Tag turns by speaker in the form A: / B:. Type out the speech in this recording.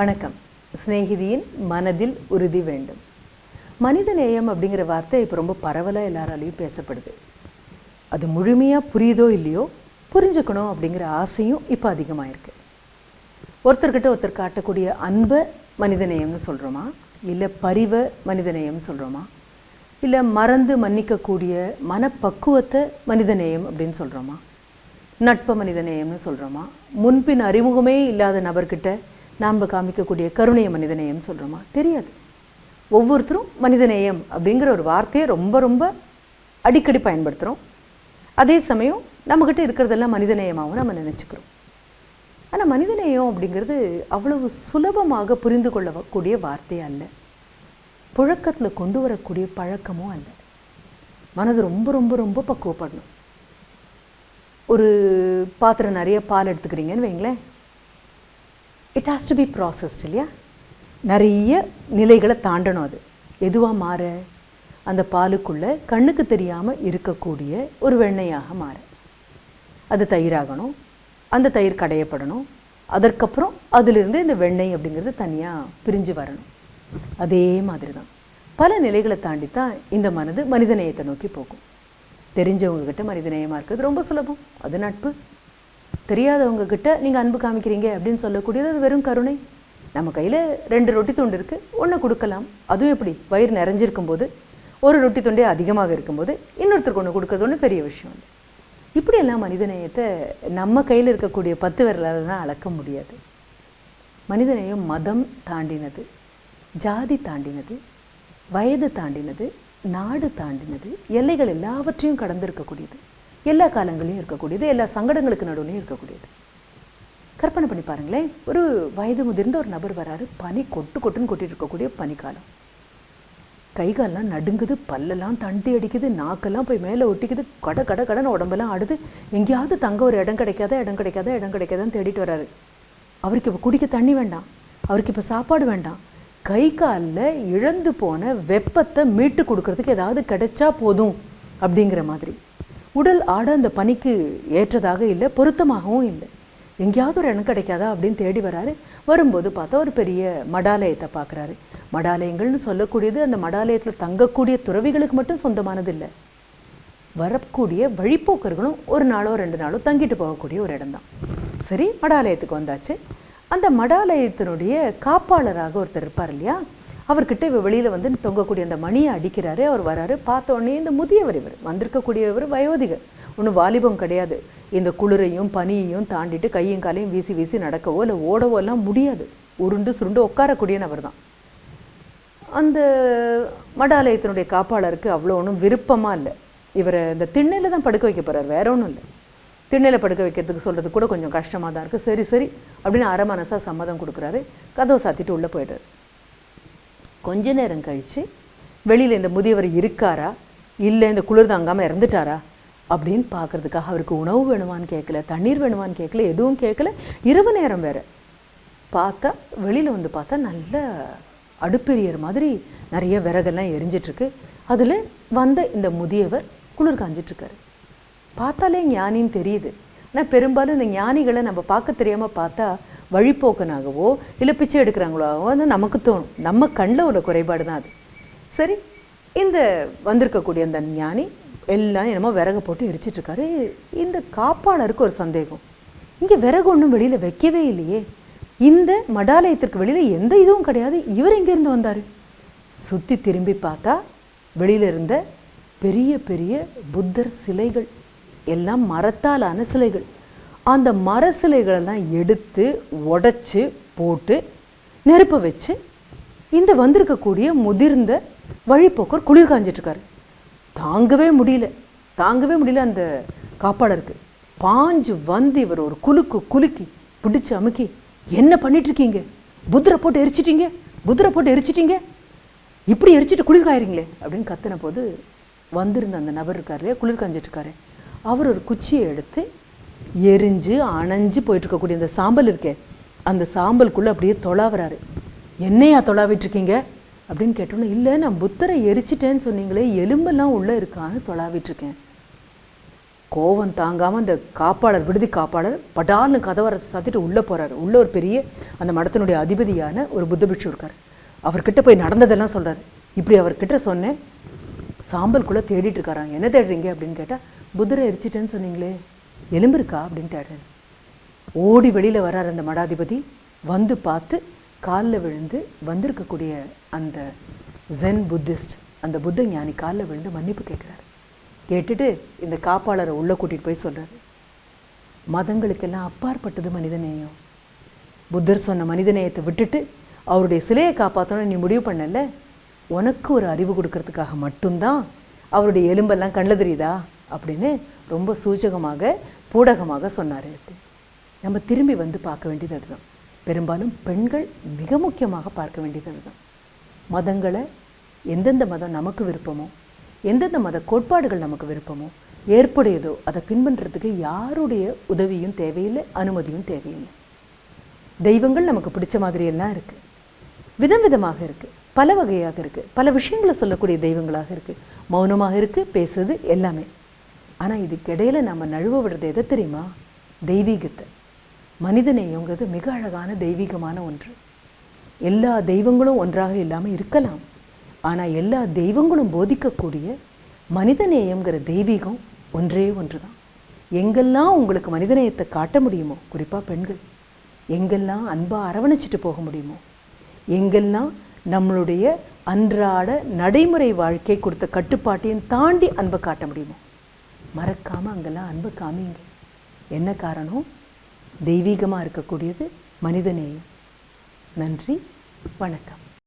A: வணக்கம். சிநேகிதியின் மனதில் உறுதி வேண்டும். மனித நேயம் அப்படிங்கிற வார்த்தை இப்போ ரொம்ப பரவலாக எல்லாராலையும் பேசப்படுது. அது முழுமையாக புரியுதோ இல்லையோ புரிஞ்சுக்கணும் அப்படிங்கிற ஆசையும் இப்போ அதிகமாயிருக்கு. ஒருத்தர்கிட்ட ஒருத்தர் காட்டக்கூடிய அன்பை மனித நேயம்னு சொல்கிறோமா இல்லை பரிவை மனிதநேயம்னு சொல்கிறோமா இல்லை மறந்து மன்னிக்கக்கூடிய மனப்பக்குவத்தை மனிதநேயம் அப்படின்னு சொல்கிறோமா நட்பு மனிதநேயம்னு சொல்கிறோமா முன்பின் அறிமுகமே இல்லாத நபர்கிட்ட நாம் காமிக்கக்கூடிய கருணைய மனிதநேயம் சொல்கிறோமா தெரியாது. ஒவ்வொருத்தரும் மனிதநேயம் அப்படிங்கிற ஒரு வார்த்தையை ரொம்ப ரொம்ப அடிக்கடி பயன்படுத்துகிறோம் அதே சமயம் நம்மக்கிட்ட இருக்கிறதெல்லாம் மனிதநேயமாகவும் நம்ம நினச்சிக்கிறோம். ஆனால் மனிதநேயம் அப்படிங்கிறது அவ்வளவு சுலபமாக புரிந்து கொள்ளக்கூடிய வார்த்தையே அல்ல. புழக்கத்தில் கொண்டு வரக்கூடிய பழக்கமும் அல்ல. மனது ரொம்ப ரொம்ப ரொம்ப பக்குவப்படணும். ஒரு பாத்திரம் நிறைய பால் எடுத்துக்கிறீங்கன்னு வைங்களேன். It has to be processed இல்லையா? நிறைய நிலைகளை தாண்டணும் அது. எதுவாக மாற? அந்த பாலுக்குள்ளே கண்ணுக்கு தெரியாமல் இருக்கக்கூடிய ஒரு வெண்ணையாக மாற. அது தயிராகணும். அந்த தயிர் கடையப்படணும். அதற்கப்புறம் அதிலிருந்து இந்த வெண்ணெய் அப்படிங்கிறது தனியாக பிரிஞ்சு வரணும். அதே மாதிரி தான் பல நிலைகளை தாண்டி தான் இந்த மனது மனிதநேயத்தை நோக்கி போகும். தெரிஞ்சவங்க கிட்ட மனிதநேயமாக இருக்கிறது ரொம்ப சுலபம். அது நட்பு. தெரியாதவங்க கிட்ட நீங்கள் அன்பு காமிக்கிறீங்க அப்படின்னு சொல்லக்கூடியது அது வெறும் கருணை. நம்ம கையில் ரெண்டு ரொட்டி துண்டு இருக்குது ஒன்று கொடுக்கலாம். அதுவும் எப்படி? வயிறு நிறைஞ்சிருக்கும் போது ஒரு ரொட்டி துண்டே அதிகமாக இருக்கும்போது இன்னொருத்தருக்கு ஒன்று கொடுக்கறது ஒன்று பெரிய விஷயம் இல்லை இப்படியெல்லாம் மனிதநேயத்தை நம்ம கையில் இருக்கக்கூடிய பத்து விரலால் தான் அளக்க முடியாது. மனிதநேயம் மதம் தாண்டினது ஜாதி தாண்டினது வயது தாண்டினது நாடு தாண்டினது எல்லைகள் எல்லாவற்றையும் கடந்திருக்கக்கூடியது. எல்லா காலங்களையும் இருக்கக்கூடியது எல்லா சங்கடங்களுக்கு நடுவுலையும் இருக்கக்கூடியது. கற்பனை பண்ணி பாருங்களேன் ஒரு வயது முதிர்ந்த ஒரு நபர் வராரு பனி கொட்டு கொட்டுன்னு கொட்டிட்டு இருக்கக்கூடிய பனிக்காலம். கைகாலெலாம் நடுங்குது பல்லெல்லாம் தண்டி அடிக்குது நாக்கெல்லாம் போய் மேலே ஒட்டிக்குது கட கட கடன்னு உடம்பெல்லாம் ஆடுது. எங்கேயாவது தங்க ஒரு இடம் கிடைக்காத இடம் கிடைக்காத இடம் கிடைக்காதான்னு தேடிட்டு வராரு. அவருக்கு இப்போ குடிக்க தண்ணி வேண்டாம் அவருக்கு இப்போ சாப்பாடு வேண்டாம். கை காலில் இழந்து போன வெப்பத்தை மீட்டு கொடுக்கறதுக்கு ஏதாவது கிடைச்சா போதும் அப்படிங்கிற மாதிரி. உடல் ஆட அந்த பணிக்கு ஏற்றதாக இல்லை பொருத்தமாகவும் இல்லை. எங்கேயாவது ஒரு இடம் கிடைக்காதா அப்படின்னு தேடி வராரு. வரும்போது பார்த்தா ஒரு பெரிய மடாலயத்தை பார்க்குறாரு. மடாலயங்கள்னு சொல்லக்கூடியது அந்த மடாலயத்தில் தங்கக்கூடிய துறவிகளுக்கு மட்டும் சொந்தமானது இல்லை. வரக்கூடிய வழிப்போக்கர்களும் ஒரு நாளோ ரெண்டு நாளோ தங்கிட்டு போகக்கூடிய ஒரு இடம்தான். சரி மடாலயத்துக்கு வந்தாச்சு. அந்த மடாலயத்தினுடைய காப்பாளராக ஒருத்தர் இருப்பார் இல்லையா? அவர்கிட்ட இவர் வெளியில் வந்து தொங்கக்கூடிய அந்த மணியை அடிக்கிறாரு. அவர் வராரு. பார்த்த உடனே இந்த முதியவர் இவர் வந்திருக்கக்கூடியவர் வயோதிகர். ஒன்றும் வாலிபம் கிடையாது. இந்த குளிரையும் பனியையும் தாண்டிட்டு கையும் காலையும் வீசி வீசி நடக்கவோ இல்லை ஓடவோ எல்லாம் முடியாது. உருண்டு சுருண்டு உட்காரக்கூடிய நபர் தான். அந்த மடாலயத்தினுடைய காப்பாளருக்கு அவ்வளோ ஒன்றும் விருப்பமாக இல்லை. இவரை இந்த திண்ணையில் தான் படுக்க வைக்க போகிறார் வேற ஒன்றும் இல்லை. திண்ணையில் படுக்க வைக்கிறதுக்கு சொல்கிறது கூட கொஞ்சம் கஷ்டமாக தான் இருக்குது சரி சரி அப்படின்னு அரை மனசாக சம்மதம் கொடுக்குறாரு. கதவை சாத்திட்டு உள்ளே போயிடுறாரு. கொஞ்ச நேரம் கழித்து வெளியில் இந்த முதியவர் இருக்காரா? இல்லை இந்த குளிர் தாங்காமல் இறந்துட்டாரா? அப்படின்னு பார்க்குறதுக்காக அவருக்கு உணவு வேணுமான்னு கேட்கல தண்ணீர் வேணுமான்னு கேட்கல எதுவும் கேட்கல. இரவு நேரம் வேற. பார்த்தா வெளியில் வந்து பார்த்தா நல்ல அடுப்பெரியர் மாதிரி நிறைய விறகெல்லாம் எரிஞ்சிட்ருக்கு. அதில் வந்த இந்த முதியவர் குளிர் காஞ்சிட்ருக்காரு. பார்த்தாலே ஞானின்னு தெரியுது. ஆனால் பெரும்பாலும் இந்த ஞானிகளை நம்ம பார்க்க தெரியாமல் பார்த்தா வழிப்போக்கனாகவோ இல்லை பிச்சை எடுக்கிறாங்களாகவோ அது நமக்கு தோணும். நம்ம கண்ணில் உள்ள குறைபாடு தான் அது. சரி இந்த வந்திருக்கக்கூடிய அந்த ஞானி எல்லாம் என்னமோ விறகு போட்டு எரிச்சிட்ருக்காரு. இந்த காப்பாளருக்கு ஒரு சந்தேகம். இங்கே விறகு ஒன்றும் வெளியில் வைக்கவே இல்லையே. இந்த மடாலயத்திற்கு வெளியில் எந்த இதுவும் கிடையாது. இவர் எங்கேருந்து வந்தார்? சுற்றி திரும்பி பார்த்தா வெளியில் இருந்த பெரிய பெரிய புத்தர் சிலைகள். எல்லாம் மரத்தாலான சிலைகள். அந்த மர சிலைகளெல்லாம் எடுத்து உடைச்சு போட்டு நெருப்பை வச்சு இந்த வந்திருக்கக்கூடிய முதிர்ந்த வழிப்போக்கர் குளிர் காஞ்சிட்டு இருக்காரு தாங்கவே முடியல. தாங்கவே முடியல அந்த காப்பாளருக்கு. பாஞ்சு வந்து இவர் ஒரு குலுக்கு குலுக்கி பிடிச்சு அமுக்கி என்ன பண்ணிட்டு இருக்கீங்க போட்டு எரிச்சிட்டீங்க? புத்திர போட்டு எரிச்சிட்டீங்க? இப்படி எரிச்சிட்டு குளிர் காயிறீங்களே அப்படின்னு கத்தின போது வந்திருந்த அந்த நபர் இருக்காரு இல்லையா, குளிர் காஞ்சிட்டு இருக்காரு அவர் ஒரு குச்சியை எடுத்து எரிஞ்சு அணைஞ்சு போயிட்டு இருக்கக்கூடிய அந்த சாம்பல் இருக்கே அந்த சாம்பலுக்குள்ளே அப்படியே தொலாவுறாரு என்னையா தொலாவிட்டுருக்கீங்க அப்படின்னு கேட்டோன்னே இல்லை நான் புத்தரை எரிச்சிட்டேன்னு சொன்னீங்களே எலும்பெல்லாம் உள்ள இருக்கான்னு தொலாவிட்டுருக்கேன் கோவம் தாங்காமல் அந்த காப்பாளர் விடுதி காப்பாளர் படால்னு கதவரை சாத்திட்டு உள்ளே போறாரு. உள்ள ஒரு பெரிய அந்த மடத்தினுடைய அதிபதியான ஒரு புத்த பிட்சு இருக்கார். அவர்கிட்ட போய் நடந்ததெல்லாம் சொல்றாரு. இப்படி அவர்கிட்ட சொன்னேன் சாம்பல்குள்ளே தேடிட்டு இருக்காராம். என்ன தேடுறீங்க அப்படின்னு கேட்டால் புத்தரை எரிச்சிட்டேன்னு சொன்னீங்களே. எலும்பு இருக்கா அப்படின்னு ஓடி வெளியில் வர்றார் அந்த மடாதிபதி. வந்து பார்த்து காலில் விழுந்து வந்திருக்கக்கூடிய அந்த ஜென் புத்திஸ்ட் அந்த புத்த ஞானி காலில் விழுந்து மன்னிப்பு கேட்குறாரு. கேட்டுட்டு இந்த காப்பாளரை உள்ளே கூட்டிகிட்டு போய் சொல்றாரு. மதங்களுக்கெல்லாம் அப்பாற்பட்டது மனிதநேயம். புத்தர் சொன்ன மனிதநேயத்தை விட்டுட்டு அவருடைய சிலையை காப்பாற்றணும்னு நீ முடிவு பண்ணல? உனக்கு ஒரு அறிவு கொடுக்கறதுக்காக மட்டும்தான் அவருடைய எலும்பெல்லாம் கண்ணில் தெரியுதா? அப்படின்னு ரொம்ப சூச்சகமாக பூடகமாக சொன்னார் நம்ம திரும்பி வந்து பார்க்க வேண்டியது அதுதான். பெரும்பாலும் பெண்கள் மிக முக்கியமாக பார்க்க வேண்டியது அதுதான். மதங்களை எந்தெந்த மதம் நமக்கு விருப்பமோ எந்தெந்த மத கோட்பாடுகள் நமக்கு விருப்பமோ ஏற்புடையதோ அதை பின்பற்றுறதுக்கு யாருடைய உதவியும் தேவையில்லை அனுமதியும் தேவையில்லை. தெய்வங்கள் நமக்கு பிடிச்ச மாதிரியெல்லாம் இருக்குது இருக்கு. விதம் விதமாக இருக்கு. பல வகையாக இருக்கு. பல விஷயங்களை சொல்லக்கூடிய தெய்வங்களாக இருக்கு. மௌனமாக இருக்கு. பேசுறது எல்லாமே. ஆனா இதுக்கிடையில் நம்ம நழுவ விடுறது எதை தெரியுமா? தெய்வீகத்தை. மனிதநேயங்கிறது மிக அழகான தெய்வீகமான ஒன்று. எல்லா தெய்வங்களும் ஒன்றாக இல்லாமல் இருக்கலாம். ஆனா எல்லா தெய்வங்களும் போதிக்கக்கூடிய மனிதநேயங்கிற தெய்வீகம் ஒன்றே ஒன்றுதான். எங்கெல்லாம் உங்களுக்கு மனிதநேயத்தை காட்ட முடியுமோ குறிப்பா பெண்கள் எங்கெல்லாம் அன்பா அரவணைச்சிட்டு போக முடியுமோ எங்கெல்லாம் நம்மளுடைய அன்றாட நடைமுறை வாழ்க்கை கொடுத்த கட்டுப்பாட்டையும் தாண்டி அன்பை காட்ட முடியுமோ மறக்காமல் அங்கெல்லாம் அன்பு காமிங்க. என்ன காரணம்? தெய்வீகமாக இருக்கக்கூடியது மனிதநேயம் நன்றி வணக்கம்.